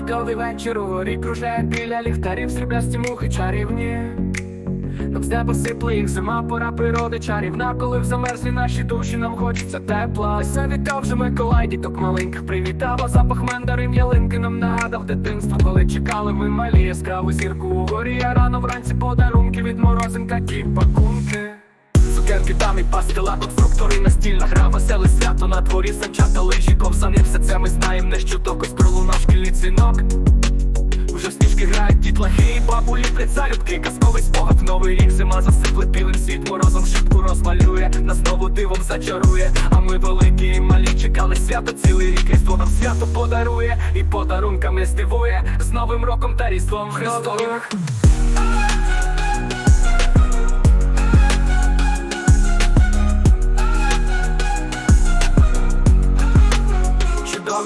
Чудовий вечір у горі кружляє біля ліхтарів сріблясті мухи чарівні. Нам з неба сипле їх зима, пора природи чарівна, коли в замерзлі наші душі нам хочеться тепла. Ось завітав вже Миколай, діток маленьких привітав, а запах мандарин ялинки нам нагадав дитинство, коли чекали ми малі яскраву зірку у горі, а рано вранці подарунки від морозинка ті пакунки. Цукерки там і пастила, конструктори, настільна гра, веселе свято на дворі, санчата, лижі, ковзани, все це ми знаєм, не щодок, ось пролунав шкільний дзвінок. Уже в сніжки грають дітлахи і бабулі прицалюбки. Казковий спогад, новий рік, зима засипле білим світ. Морозом шибку розмалює, нас знову дивом зачарує. А ми великі і малі чекали свято цілий рік. Різдво нам свято подарує і подарунками здивує. З Новим роком та Різдвом Христовим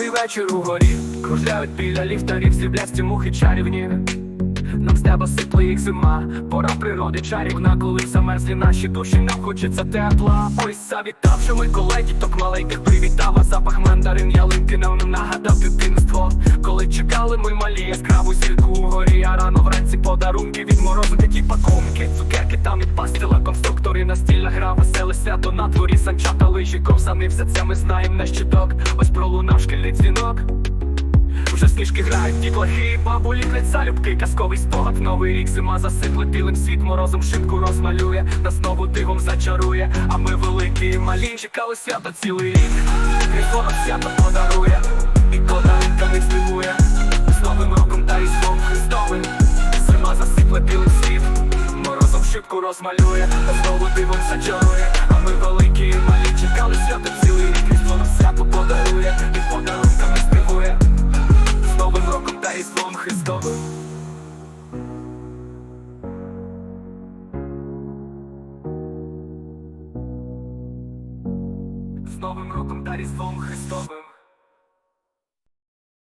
Чудовий вечір у горі. Кружляють біля ліфтарів, сріблясті мухи чарівні. Нам з неба сипли їх зима, пора природи чарівна, коли замерзлі наші душі, нам хочеться тепла. Ось завітавши Миколай, діток маленьких привітав, а запах мандарин ялинки нам нагадав дитинство. Коли чекали ми малі яскраву зірку горі, а рано вранці подарунки від морозу такі пакунки, цукерки там і пастила, конструктори, настільна гра, веселе свято на дворі, санчата, лижі, ковзани, все це ми знаєм на щиток. Ось пролунав шкільний дзвінок. Вже сніжки грають дітлахи, бабулі клять залюбки, казковий спогад, новий рік, зима засипле білим світ, морозом шибку розмалює, нас знову дивом зачарує, а ми великі і малі чекали свято цілий рік. Різдво свято подарує, шибку розмалює, нас знову дивом зачарує, а ми великі і малі чекали свято цілий рік, різдво нам свято подарує, і подарунками здивує. З Новим роком та Різдвом Христовим. З Новим роком та Різдвом Христовим